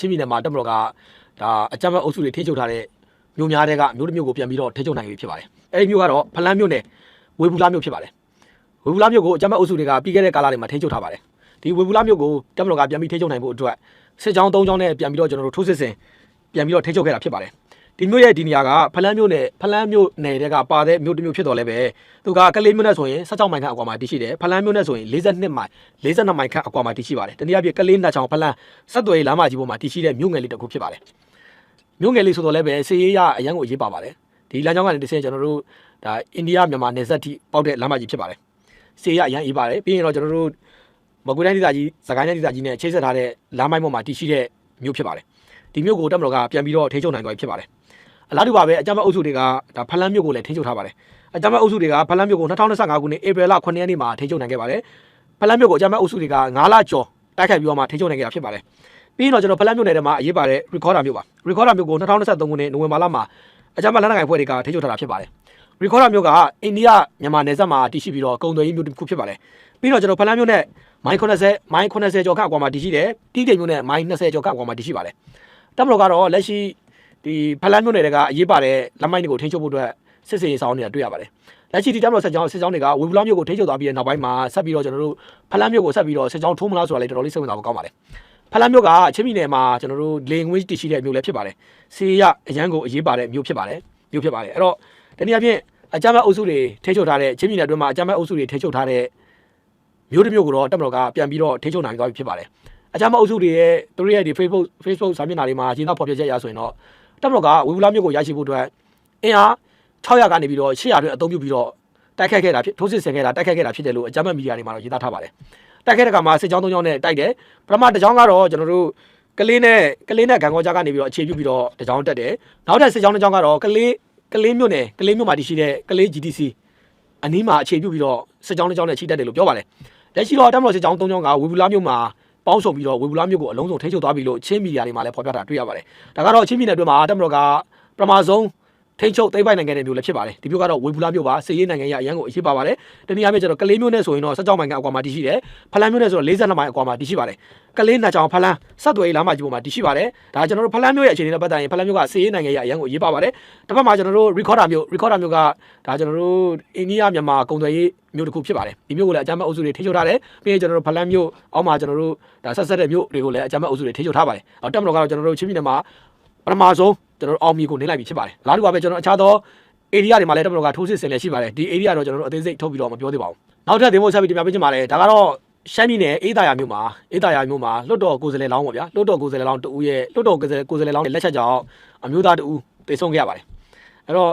ချင်းပြည်နယ်မှာတက်မတော်ကဒါအကြမ်းဖက်အုပ်စုတွေထိန်းချုပ်ထားတဲ့မြို့များတွေကမြို့တစ်မြို့ကိုပြန်ပြီးတော့ထိန်းချုပ်နိုင်ပြီဖြစ်ပါတယ်အဲဒီမြို့ကတော့ဖလန်းမြို့နယ်ဝေဘူးလားမြို့ဖြစ်ပါတယ်ဝေဘူးလားမြို့ကိုအကြမ်းဖက်အုပ်စုတွေကပြီးခဲ့တဲ့ကာလတွေမှာထိန်းချုပ်ထားပါတယ်ဒီဝေဘူးလားမြို့ကိုတက်မတော်ကပြန်ပြီးထိန်းချုပ်နိုင်ဖို့အတွက်စစ်ကြောင်း၃ကြောင်းနဲ့ပြန်ပြီးတော့ကျွန်တော်တို့ထိုးစစ်ဆင်ပြန်ပြီးတော့ထိန်းချုပ်ခဲ့တာဖြစ်ပါတယ် ဒီမြို့ရဲ့ဒီနေရာကဖလန်းမြို့နယ်ဖလန်းမြို့နယ်တွေကပါတဲ့မြို့တစ်မြို့ဖြစ်တော်လဲပဲသူကကလေးမြို့နယ်ဆိုရင်16မိုင်ခန့်အကွာမှာတည်ရှိတယ်ဖလန်းမြို့နယ်ဆိုရင်42မိုင်42မိုင်ခန့်အကွာမှာတည်ရှိပါတယ်တနည်းအားဖြင့်ကလေးနှစ်ချောင်ဖလန်းဆက်သွယ်ရေးလမ်းမကြီးပေါ်မှာတည်ရှိတဲ့မြို့ငယ်လေးတစ်ခုဖြစ်ပါတယ်မြို့ငယ်လေးဆိုတော့လည်းပဲစေရေးရအရန်ကိုအရေးပါပါတယ်ဒီလမ်းကြောင်းကနေတစ်ဆင့်ကျွန်တော်တို့ဒါအိန္ဒိယမြန်မာနယ်စပ်ထိပေါက်တဲ့လမ်းမကြီးဖြစ်ပါတယ်စေရအရန်အရေးပါတယ်ပြီးရင်တော့ကျွန်တော်တို့မကွေးတိုင်းဒေသကြီးစကိုင်းတိုင်းဒေသကြီးနဲ့ချိတ်ဆက်ထားတဲ့လမ်းမိုင်းပေါ်မှာတည်ရှိတဲ့မြို့ဖြစ်ပါတယ်ဒီမြို့ကိုတက်မတော်ကပြန်ပြီးတော့ထိန်းချုပ်နိုင်သွားပြီဖြစ်ပါတယ် အလားတူပါပဲအကြမ်းဖက်အုပ်စုတွေကဒါဖလန်းမြို့ကိုလည်းထိန်းချုပ်ထားပါတယ်အကြမ်းဖက်အုပ်စုတွေကဖလန်းမြို့ကို2025ခုနှစ်ဧပြီလ9ရက်နေ့မှာထိန်းချုပ်နိုင်ခဲ့ပါတယ်ဖလန်းမြို့ကိုအကြမ်းဖက်အုပ်စုတွေက9လကျော်တိုက်ခိုက်ပြီးတော့မှထိန်းချုပ်နိုင်ခဲ့တာဖြစ်ပါတယ်ပြီးရင်တော့ကျွန်တော်ဖလန်းမြို့နယ်ထဲမှာအရေးပါတဲ့ recorder မြို့ပါ recorder မြို့ကို2023ခုနှစ်နိုဝင်ဘာလမှာအကြမ်းဖက်လက်နက်ကိုင်ဖွဲ့တွေကထိန်းချုပ်ထားတာဖြစ်ပါတယ် recorder မြို့ကအိန္ဒိယမြန်မာနယ်စပ်မှာတည်ရှိပြီးတော့ကုန်သွယ်ရေးမြို့တစ်ခုဖြစ်ပါတယ်ပြီးတော့ကျွန်တော်ဖလန်းမြို့နဲ့မိုင်80မိုင်80ကျော်ခန့်အကွာမှာတည်ရှိတယ်တီးတိမ်မြို့နဲ့မိုင်20ကျော်ခန့်အကွာမှာတည်ရှိပါတယ်တပ်မတော်ကတော့လက်ရှိ ဒီဖလန်းမြို့နယ်တွေကအရေးပါတဲ့လက်မိုင်းတွေကိုထိန်းချုပ်ဖို့အတွက်စစ်စင်ရေးဆောင်နေတာတွေ့ရပါတယ်လက်ရှိဒီတပ်မတော်စစ်ကြောင်းစစ်ကြောင်းတွေကဝေဘူးလောင်းမြို့ကိုထိန်းချုပ်သွားပြီးတဲ့နောက်ပိုင်းမှာဆက်ပြီးတော့ကျွန်တော်တို့ဖလန်းမြို့ကိုဆက်ပြီးတော့စစ်ကြောင်းထိုးမလားဆိုတာလည်းတော်တော်လေးစိတ်ဝင်စားဖို့ကောင်းပါတယ်ဖလန်းမြို့ကချင်းပြည်နယ်မှာကျွန်တော်တို့လေငွေတည်ရှိတဲ့မြို့လည်းဖြစ်ပါတယ်။စီရအရန်ကိုအရေးပါတဲ့မြို့ဖြစ်ပါတယ်။မြို့ဖြစ်ပါတယ်။အဲ့တော့တနည်းအားဖြင့်အကြမ်းဖက်အုပ်စုတွေထိချုပ်ထားတဲ့ချင်းပြည်နယ်အတွင်းမှာအကြမ်းဖက်အုပ်စုတွေထိချုပ်ထားတဲ့မြို့တစ်မြို့ကိုတော့တက်မတော်ကပြန်ပြီးတော့ထိချုပ်နိုင်သွားပြီဖြစ်ပါတယ်။အကြမ်းဖက်အုပ်စုတွေရဲ့သူတို့ရဲ့ဒီ Facebook Facebook စာမျက်နှာတွေမှာရှင်းသားဖော်ပြချက်ရဆိုရင်တော့ တက်မတော်ကဝေဘူးလာမြို့ကိုရရှိဖို့အတွက်အင်အား600ကနေပြီးတော့800အတွင်းအသုံးပြုပြီးတော့တိုက်ခတ်ခဲ့တာဖြစ်ထိုးစစ်ဆင်ခဲ့တာတိုက်ခတ်ခဲ့တာဖြစ်တယ်လို့အကြမ်းဖက်မီဒီယာတွေမှာတော့ရေးသားထားပါတယ်။တိုက်ခဲ့တဲ့ကမှာစစ်ကြောင်းသုံးကြောင်းနဲ့တိုက်တယ်ပထမတစ်ကြောင်းကတော့ကျွန်တော်တို့ကလေးနဲ့ကလေးနဲ့ဂံကောကြားကနေပြီးတော့အခြေပြုပြီးတော့တစ်ကြောင်းတက်တယ်နောက်ထပ်စစ်ကြောင်းတစ်ကြောင်းကတော့ကလေးကလေးမြို့နယ်ကလေးမြို့မှာတည်ရှိတဲ့ကလေး GTC အနီးမှာအခြေပြုပြီးတော့စစ်ကြောင်းတစ်ကြောင်းနဲ့ချိတက်တယ်လို့ပြောပါတယ်လက်ရှိတော့တမတော်စစ်ကြောင်းသုံးကြောင်းကဝေဘူးလာမြို့မှာ ပေါင်းစုံပြီးတော့ဝေဘူးလာမြို့ကိုအလုံးစုံထိန်းချုပ်သွားပြီလို့ချင်းမီဒီယာတွေမှာလည်းဖော်ပြတာတွေ့ရပါတယ်ဒါကတော့ချင်းမီဒီယာတွေမှာတမတော်ကပထမဆုံး ထိန်းချုပ်သိမ်းပိုက်နိုင်ခဲ့တဲ့မျိုးလည်းဖြစ်ပါတယ်ဒီမျိုးကတော့ဝေဘူးလာမျိုးပါစစ်ရေးနိုင်ငံရေးအရန်ကိုအရေးပါပါတယ်တနည်းအားဖြင့်ကျတော့ကလေးမျိုးနဲ့ဆိုရင်တော့စက်ကြောင်းမိုင်ကအကွာမှာတည်ရှိတယ်ဖလန်းမျိုးနဲ့ဆိုတော့42မိုင်အကွာမှာတည်ရှိပါတယ်ကလေးနှစ်ချောင်းဖလန်းဆက်သွယ်ရေးလမ်းမကြီးပေါ်မှာတည်ရှိပါတယ်ဒါကျွန်တော်တို့ဖလန်းမျိုးရဲ့အခြေအနေနဲ့ပတ်သက်ရင်ဖလန်းမျိုးကစစ်ရေးနိုင်ငံရေးအရန်ကိုအရေးပါပါတယ်တစ်ဖက်မှာကျွန်တော်တို့ recorder မျိုး recorder မျိုးကဒါကျွန်တော်တို့အိန္ဒိယမြန်မာကုန်သွယ်ရေးမျိုးတစ်ခုဖြစ်ပါတယ်ဒီမျိုးကိုလည်းအကြမ်းဖက်အုပ်စုတွေထိချုပ်ထားတယ်ပြီးရင်ကျွန်တော်တို့ဖလန်းမျိုးအောက်မှာကျွန်တော်တို့ဒါဆက်ဆက်တဲ့မျိုးတွေကိုလည်းအကြမ်းဖက်အုပ်စုတွေထိချုပ်ထားပါတယ်အော်တက်မတော်ကတော့ကျွန်တော်တို့ချင်းပြည်နယ်မှာ ပထမဆုံးကျွန်တော်တို့အောင်မြေကိုနေလိုက်ပြီဖြစ်ပါတယ်အလားတူပါပဲကျွန်တော်အခြားသော area တွေမှာလည်းတမတော်ကထိုးစစ်ဆင်လည်းရှိပါတယ်ဒီ area တော့ကျွန်တော်တို့အသေးစိတ်ထုတ်ပြီးတော့မပြောသေးပါဘူးနောက်ထပ်ဒီမိုဆက်ပြီးတင်ပြပေးချင်ပါတယ်ဒါကတော့ရှမ်းပြည်နယ်အေးသာယာမြို့မှာအေးသာယာမြို့မှာလွတ်တော်ကိုယ်စားလှယ်လောင်းပေါ့ဗျာလွတ်တော်ကိုယ်စားလှယ်လောင်းတူဦးရဲ့လွတ်တော်ကိုယ်စားလှယ်ကိုယ်စားလှယ်လောင်းရဲ့လက်ချက်ကြောင့်အမျိုးသားတူဦးတိတ်ဆုံးခဲ့ရပါတယ်အဲ့တော့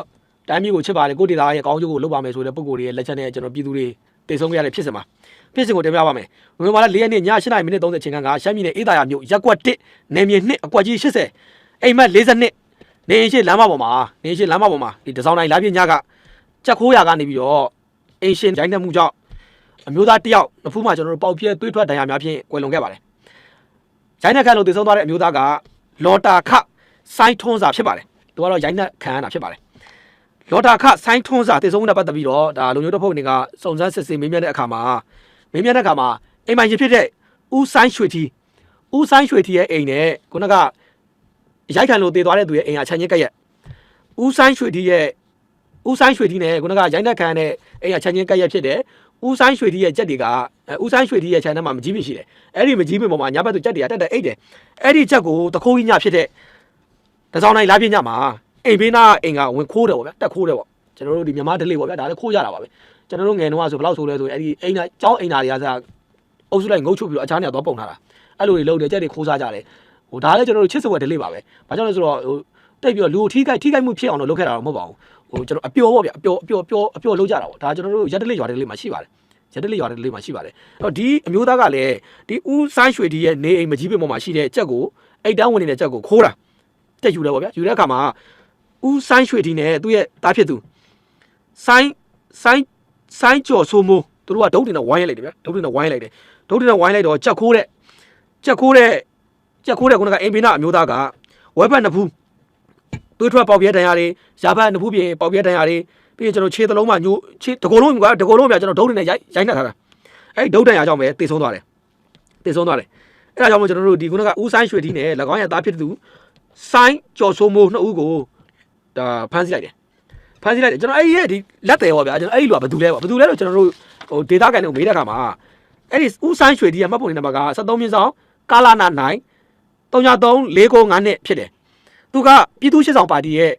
တိုင်းပြည်ကိုချစ်ပါတယ်ကိုဒေတာရဲ့ကောင်းကျိုးကိုလုပ်ပါမယ်ဆိုတဲ့ပုံကိုယ်တွေရဲ့လက်ချက်နဲ့ကျွန်တော်ပြည်သူတွေတိတ်ဆုံးခဲ့ရတဲ့ဖြစ်စဉ်မှာဖြစ်စဉ်ကိုတင်ပြပါမယ်ဝင်ပါလာ၄ရက်နေ့ည8:00မိနစ်30ချိန်ခန့်ကရှမ်းပြည်နယ်အေးသာယာမြို့ရက်ကွက်1နယ်မြေ2အကွက်ကြီး80 အိမ်မက်42နေရင်ရှိလမ်းမပေါ်မှာနေရင်ရှိလမ်းမပေါ်မှာဒီတစောင်းတိုင်းလာပြညကကြက်ခိုးရာကနေပြီးတော့အင်ရှင်ရိုင်းနှက်မှုကြောင့်အမျိုးသားတစ်ယောက်နဖူးမှာကျွန်တော်တို့ပေါက်ပြဲသွေးထွက်ဒဏ်ရာများဖြင့်ကွယ်လွန်ခဲ့ပါတယ်။ရိုင်းနှက်ခံလို့တည်ဆုံးသွားတဲ့အမျိုးသားကလော်တာခစိုင်းထွန်းစာဖြစ်ပါတယ်။သူကတော့ရိုင်းနှက်ခံရတာဖြစ်ပါတယ်။လော်တာခစိုင်းထွန်းစာတည်ဆုံးမှုနဲ့ပတ်သက်ပြီးတော့ဒါလူမျိုးတစ်ဖုတ်တွေကစုံစမ်းစစ်ဆေးမေးမြန်းတဲ့အခါမှာမေးမြန်းတဲ့အခါမှာအိမ်မိုင်ရှင်ဖြစ်တဲ့ဦးဆိုင်ရွှေတီဦးဆိုင်ရွှေတီရဲ့အိမ်နဲ့ခုနက ရိုက်ခံလို့တည်သွားတဲ့သူရဲ့အိမ်ဟာခြံချင်းကက်ရက်ဦးဆိုင်ရွှေတီရဲ့ဦးဆိုင်ရွှေတီနဲ့ခုနကရိုင်းတက်ခံတဲ့အဲ့ရချမ်းချင်းကက်ရက်ဖြစ်တယ်ဦးဆိုင်ရွှေတီရဲ့ကြက်တွေကအဲဦးဆိုင်ရွှေတီရဲ့ခြံထဲမှာမကြီးပင်ရှိတယ်အဲ့ဒီမကြီးပင်ပေါ်မှာညာဘက်သူကြက်တွေကတက်တက်အိတ်တယ်အဲ့ဒီကြက်ကိုတခိုးကြီးညဖြစ်တဲ့တစောင်းနိုင်လာပြင်းညမှာအိမ်ဘေးနာအိမ်ကဝင်ခိုးတယ်ပေါ့ဗျတက်ခိုးတယ်ပေါ့ကျွန်တော်တို့ဒီမြန်မာဒလေးပေါ့ဗျဒါလည်းခိုးကြတာပါပဲကျွန်တော်တို့ငယ်တုန်းကဆိုဘယ်လောက်ဆိုလဲဆိုအဲ့ဒီအိမ်နာကျောင်းအိမ်နာတွေကစားအုပ်စုလိုက်ငုတ်ချုပ်ပြီးတော့အခြားနေရာတော့ပုံထားတာအဲ့လိုတွေလုပ်တယ်ကြက်တွေခိုးစားကြတယ် ဟိုဒါလည်းကျွန်တော်တို့ချစ်စဝက်ဒလေးပါပဲဘာကြောင့်လဲဆိုတော့ဟိုတိတ်ပြီးတော့လူထိခိုက်ထိခိုက်မှုဖြစ်အောင်တော့လုပ်ခဲ့တာတော့မဟုတ်ပါဘူးဟိုကျွန်တော်အပျော်ပေါ့ဗျအပျော်အပျော်ပျော်အပျော်လုံးကြတာပေါ့ဒါကျွန်တော်တို့ရက်တလေးရွာတလေးမှာရှိပါတယ်ရက်တလေးရွာတလေးမှာရှိပါတယ်အဲ့တော့ဒီအမျိုးသားကလည်းဒီဦးဆိုင်ရွှေဒီရဲ့နေအိမ်မကြီးပင်ပေါ်မှာရှိတဲ့ကြက်ကိုအိတ်တန်းဝင်နေတဲ့ကြက်ကိုခိုးတာတက်ယူတယ်ပေါ့ဗျယူတဲ့အခါမှာဦးဆိုင်ရွှေဒီနဲ့သူ့ရဲ့တားဖြစ်သူဆိုင်ဆိုင်ဆိုင်ကျော်ဆိုမိုးသူတို့ကဒုတ်တင်နဲ့ဝိုင်းရိုက်လိုက်တယ်ဗျဒုတ်တင်နဲ့ဝိုင်းလိုက်တယ်ဒုတ်တင်နဲ့ဝိုင်းလိုက်တော့ကြက်ခိုးတဲ့ကြက်ခိုးတဲ့ ကြက်ခိုးတဲ့ခုနကအင်ပင်နာအမျိုးသားကဝဲဘက်နှစ်ဖူးသွေးထွက်ပေါက်ပြဲတန်ရာတွေရာဘတ်နှစ်ဖူးပြင်ပေါက်ပြဲတန်ရာတွေပြီးရင်ကျွန်တော်ခြေသလုံးမှာညိုခြေတကောလုံးကတကောလုံးပြကျွန်တော်ဒုတ်တွေနဲ့ရိုက်ရိုက်နှက်ထားတာအဲ့ဒီဒုတ်တန်ရာကြောင့်ပဲတေဆုံးသွားတယ်တေဆုံးသွားတယ်အဲ့ဒါကြောင့်မို့ကျွန်တော်တို့ဒီခုနကဦးဆိုင်ရွှေတီနဲ့၎င်းရဲ့သားဖြစ်သူဆိုင်းကျော်စိုးမိုးနှစ်ဦးကိုဒါဖမ်းဆီးလိုက်တယ်ဖမ်းဆီးလိုက်တယ်ကျွန်တော်အဲ့ဒီရဲ့ဒီလက်တယ်ဟောဗျာကျွန်တော်အဲ့ဒီလူကဘယ်သူလဲပေါ့ဘယ်သူလဲလို့ကျွန်တော်တို့ဟိုဒေတာကန်တွေကိုမေးတဲ့အခါမှာအဲ့ဒီဦးဆိုင်ရွှေတီရဲ့မှတ်ပုံတင်နံပါတ်က73မြင်းဆောင်ကာလာနာ9 33495နဲ့ဖြစ်တယ်သူကပြည်သူ့ရှစ်ဆောင်ပါတီရဲ့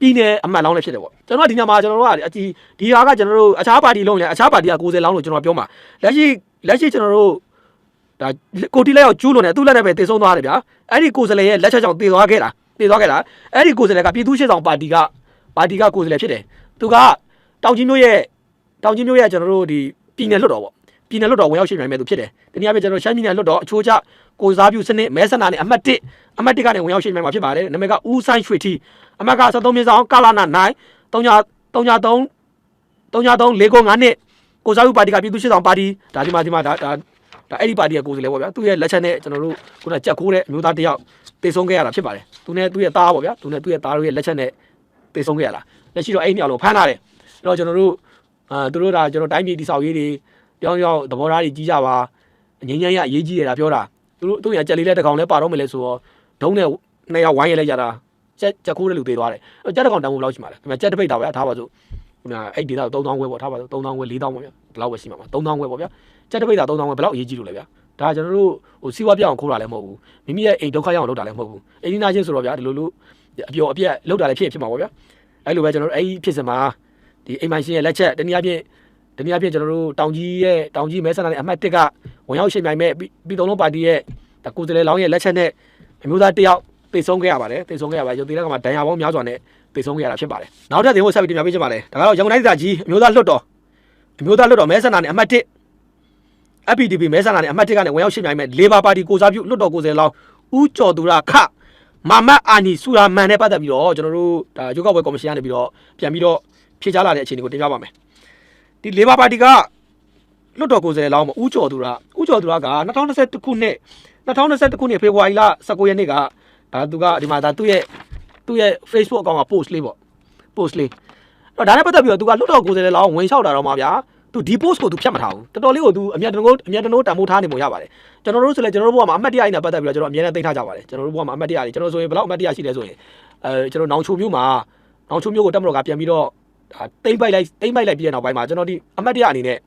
ပြည်နယ်အမတ်လောင်းလည်းဖြစ်တယ်ပေါ့ကျွန်တော်ကဒီညမှာကျွန်တော်တို့ကအတီဒီဟာကကျွန်တော်တို့အခြားပါတီလုံးလည်းအခြားပါတီက90လောင်းလို့ကျွန်တော်ပြောမှာလက်ရှိလက်ရှိကျွန်တော်တို့ဒါကိုတီလက်ရောက်ကျူးလွန်တယ်သူ့လက်နဲ့ပဲတည်ဆုံးသွားတယ်ဗျာအဲ့ဒီကိုယ်စလဲရဲ့လက်ချက်ကြောင့်တည်သွားခဲ့တာတည်သွားခဲ့တာအဲ့ဒီကိုယ်စလဲကပြည်သူ့ရှေ့ဆောင်ပါတီကပါတီကကိုယ်စလဲဖြစ်တယ်သူကတောင်ကြီးမျိုးရဲ့တောင်ကြီးမျိုးရဲ့ကျွန်တော်တို့ဒီပြည်နယ်လွတ်တော်ပေါ့ ပြည်နယ်လွတ်တော်ဝင်ရောက်ရှိနိုင်မဲ့သူဖြစ်တယ်တနည်းအားဖြင့်ကျွန်တော်ရှမ်းပြည်နယ်လွတ်တော်အချိုးချကိုစားပြုစနစ်မဲဆန္ဒနဲ့အမှတ်1အမှတ်1ကနေဝင်ရောက်ရှိနိုင်မှာဖြစ်ပါတယ်နာမည်ကဦးဆိုင်ရွှေတီအမှတ်က73မြင်းဆောင်ကာလာနာ9 3 3 3 3 3 495နဲ့ကိုစားပြုပါတီကပြည်သူ့ရှေ့ဆောင်ပါတီဒါဒီမှာဒီမှာဒါဒါဒါအဲ့ဒီပါတီကကိုယ်စားလှယ်ပေါ့ဗျာသူရဲ့လက်ချက်နဲ့ကျွန်တော်တို့ခုနကကြက်ခိုးတဲ့အမျိုးသားတစ်ယောက်တေဆုံးခဲ့ရတာဖြစ်ပါတယ်သူနဲ့သူ့ရဲ့သားပေါ့ဗျာသူနဲ့သူ့ရဲ့သားတို့ရဲ့လက်ချက်နဲ့တေဆုံးခဲ့ရတာလက်ရှိတော့အဲ့ဒီနှစ်ယောက်လုံးဖမ်းထားတယ်အဲ့တော့ကျွန်တော်တို့အာသူတို့ဒါကျွန်တော်တိုင်းပြည်တိဆောက်ရေးတွေ ပြောင်းပြောင်းသဘောထားတွေကြီးကြပါငင်းငင်းရအရေးကြီးတယ်ဒါပြောတာသူတို့သူ့ရဲ့ကြက်လေးလက်တစ်ကောင်လည်းပါတော့မယ်လေဆိုတော့ဒုံးနဲ့နှစ်ယောက်ဝိုင်းရလဲရတာကြက်ကြက်ခိုးတဲ့လူသေးသွားတယ်အဲ့ကြက်တစ်ကောင်တန်းဖို့ဘယ်လောက်ရှိမှာလဲခင်ဗျာကြက်တစ်ပိတ်တာဗျာထားပါစို့ခင်ဗျာအဲ့ဒီတော့3000ဝဲပေါ့ထားပါစို့3000ဝဲ4000ပေါ့ဗျာဒီလောက်ပဲရှိမှာပါ3000ဝဲပေါ့ဗျာကြက်တစ်ပိတ်တာ3000ဝဲဘယ်လောက်အရေးကြီးလို့လဲဗျာဒါကျွန်တော်တို့ဟိုစီးပွားပြောင်းအောင်ခိုးတာလည်းမဟုတ်ဘူးမိမိရဲ့အိမ်ဒုက္ခရောက်အောင်လုပ်တာလည်းမဟုတ်ဘူးအိမ်ဒီနာချင်းဆိုတော့ဗျာဒီလိုလိုအပျော်အပြက်လုပ်တာလည်းဖြစ်ဖြစ်မှာပေါ့ဗျာအဲ့လိုပဲကျွန်တော်တို့အဲ့ဒီဖြစ်စမှာဒီအိမ်မိုင်ရှင်ရဲ့လက်ချက်တနည်းအားဖြင့် တနည်းအားဖြင့်ကျွန်တော်တို့တောင်ကြီးရဲ့တောင်ကြီးမဲဆန္ဒနဲ့အမှတ်1ကဝင်ရောက်ရှိနိုင်မဲ့ပြည်တော်လုံးပါတီရဲ့တကူစလေလောင်းရဲ့လက်ချက်နဲ့အမျိုးသားတစ်ယောက်တိတ်ဆုံးခဲ့ရပါတယ်တိတ်ဆုံးခဲ့ရပါတယ်ရုပ်သေးတဲ့ကမှာဒဏ်ရာပေါင်းများစွာနဲ့တိတ်ဆုံးခဲ့ရတာဖြစ်ပါတယ်နောက်ထပ်တင်ဖို့ဆက်ပြီးတင်ပြပေးချင်ပါတယ်ဒါကတော့ရန်ကုန်တိုင်းဒေသကြီးအမျိုးသားလွှတ်တော်အမျိုးသားလွှတ်တော်မဲဆန္ဒနဲ့အမှတ်1 FPDP မဲဆန္ဒနဲ့အမှတ်1ကနေဝင်ရောက်ရှိနိုင်မဲ့ Labor Party ကိုစားပြုလွတ်တော်ကိုယ်စားလှယ်လောင်းဦးကျော်သူရခမာမတ်အာနီဆူရာမန်နဲ့ပတ်သက်ပြီးတော့ကျွန်တော်တို့ဒါရုပ်ောက်ပွဲကော်မရှင်ကနေပြီးတော့ပြန်ပြီးတော့ဖြေချလာတဲ့အခြေအနေကိုတင်ပြပါမယ် ဒီ Labor Party ကလွတ်တော်ကိုယ်စားလှယ်လောင်းမဦးကျော်သူရဦးကျော်သူရက2021ခုနှစ်2021ခုနှစ်ဖေဖော်ဝါရီလ19ရက်နေ့ကဒါသူကဒီမှာဒါသူ့ရဲ့သူ့ရဲ့ Facebook အကောင့်က post လေးပေါ့ post လေးအဲ့တော့ဒါနဲ့ပတ်သက်ပြီးတော့သူကလွတ်တော်ကိုယ်စားလှယ်လောင်းဝင်လျှောက်တာတော့မှာဗျာသူဒီ post ကိုသူဖြတ်မထားဘူးတော်တော်လေးကိုသူအမြတ်တနိုးအမြတ်တနိုးတန်ဖိုးထားနေပုံရပါတယ်ကျွန်တော်တို့ဆိုလဲကျွန်တော်တို့ဘဝမှာအမှတ်တရအိနဲ့ပတ်သက်ပြီးတော့ကျွန်တော်အမြဲတမ်းသိထားကြပါတယ်ကျွန်တော်တို့ဘဝမှာအမှတ်တရတွေကျွန်တော်ဆိုရင်ဘယ်လောက်အမှတ်တရရှိလဲဆိုရင်အဲကျွန်တော်နောင်ချိုမျိုးမှာနောင်ချိုမျိုးကိုတက်မတော်ကပြန်ပြီးတော့ ဒါတိမ့်ပိုက်လိုက်တိမ့်ပိုက်လိုက်ပြီးတဲ့နောက်ပိုင်းမှာကျွန်တော်ဒီအမှတ်တရအနေနဲ့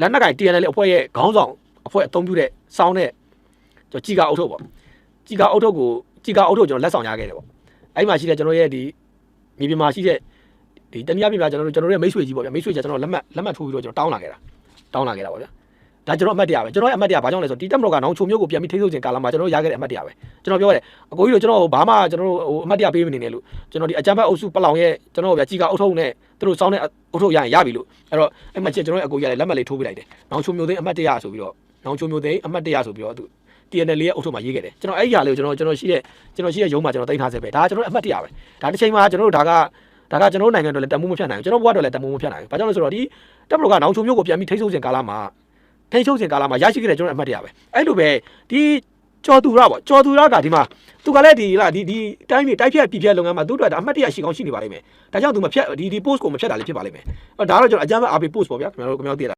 လက်နက်ကင် TNL အဖွဲ့ရဲ့ခေါင်းဆောင်အဖွဲ့အသုံးပြုတဲ့စောင်းတဲ့ကျွန်တော်ကြီးကအုပ်ထုတ်ပေါ့ကြီးကအုပ်ထုတ်ကိုကြီးကအုပ်ထုတ်ကျွန်တော်လက်ဆောင်ရခဲ့တယ်ပေါ့အဲ့ဒီမှာရှိတဲ့ကျွန်တော်ရဲ့ဒီမြေပြင်မှာရှိတဲ့ဒီတနည်းအားဖြင့်ဗျာကျွန်တော်တို့ကျွန်တော်တို့ရဲ့မိတ်ဆွေကြီးပေါ့ဗျာမိတ်ဆွေကြီးကျွန်တော်လက်မှတ်လက်မှတ်ထိုးပြီးတော့ကျွန်တော်တောင်းလာခဲ့တာတောင်းလာခဲ့တာပေါ့ဗျာ ဒါကျွန်တော်အမှတ်တရပဲကျွန်တော်ရဲ့အမှတ်တရဘာကြောင့်လဲဆိုတော့ဒီတက်မတော်ကနောင်ချုံမျိုးကိုပြန်ပြီးထိန်းချုပ်ခြင်းကာလမှာကျွန်တော်တို့ရခဲ့တဲ့အမှတ်တရပဲကျွန်တော်ပြောရတယ်အကိုကြီးတို့ကျွန်တော်ဘာမှကျွန်တော်တို့ဟိုအမှတ်တရပေးမနေနဲ့လို့ကျွန်တော်ဒီအကြမ်းဖက်အုပ်စုပလောင်ရဲ့ကျွန်တော်ဗျာကြီးကအုပ်ထုံးနဲ့သူတို့စောင်းတဲ့အုပ်ထုံးရရင်ရပြီလို့အဲ့တော့အဲ့မှချက်ကျွန်တော်ရဲ့အကိုကြီးကလည်းလက်မှတ်လေးထိုးပေးလိုက်တယ်နောင်ချုံမျိုးသိန်းအမှတ်တရဆိုပြီးတော့နောင်ချုံမျိုးသိန်းအမှတ်တရဆိုပြီးတော့သူ TNL ရဲ့အုပ်ထုံးမှာရေးခဲ့တယ်ကျွန်တော်အဲ့ဒီဟာလေးကိုကျွန်တော်ကျွန်တော်ရှိတဲ့ကျွန်တော်ရှိတဲ့ရုံးမှာကျွန်တော်တင်ထားစေပဲဒါကကျွန်တော်အမှတ်တရပဲဒါတစ်ချိန်မှာကျွန်တော်တို့ဒါကဒါကကျွန်တော်တို့နိုင်ငံအတွက်လည်းတမိုးမဖြတ်နိုင်ဘူးကျွန်တော်ဘဝအတွက်လည်းတမိုးမဖြတ်နိုင်ဘူး။ဘာကြောင့်လဲဆိုတော့ဒီတပ်မတော်ကနောင်ချုံမျိုးကိုပြန်ပြီးထိန်းချုပ်ခြင်းကာလမှာ ထိန်းချုပ်ခြင်းကာလမှာရရှိခဲ့တဲ့ကျွန်တော်အမှတ်တရပဲ။အဲ့လိုပဲဒီကျော်သူရပေါ့ကျော်သူရကဒီမှာသူကလည်းဒီလားဒီဒီတိုင်းပြည်တိုက်ဖြတ်ပြည်ဖြတ်လုပ်ငန်းမှာသူ့အတွက်ဒါအမှတ်တရရှိကောင်းရှိနေပါလိမ့်မယ်။ဒါကြောင့်သူမဖြတ်ဒီဒီ post ကိုမဖြတ်တာလည်းဖြစ်ပါလိမ့်မယ်။အဲ့ဒါကတော့ကျွန်တော်အကြမ်းဖက်အားပေး post ပေါ့ဗျာခင်ဗျားတို့ခင်ဗျားတို့သိရတာ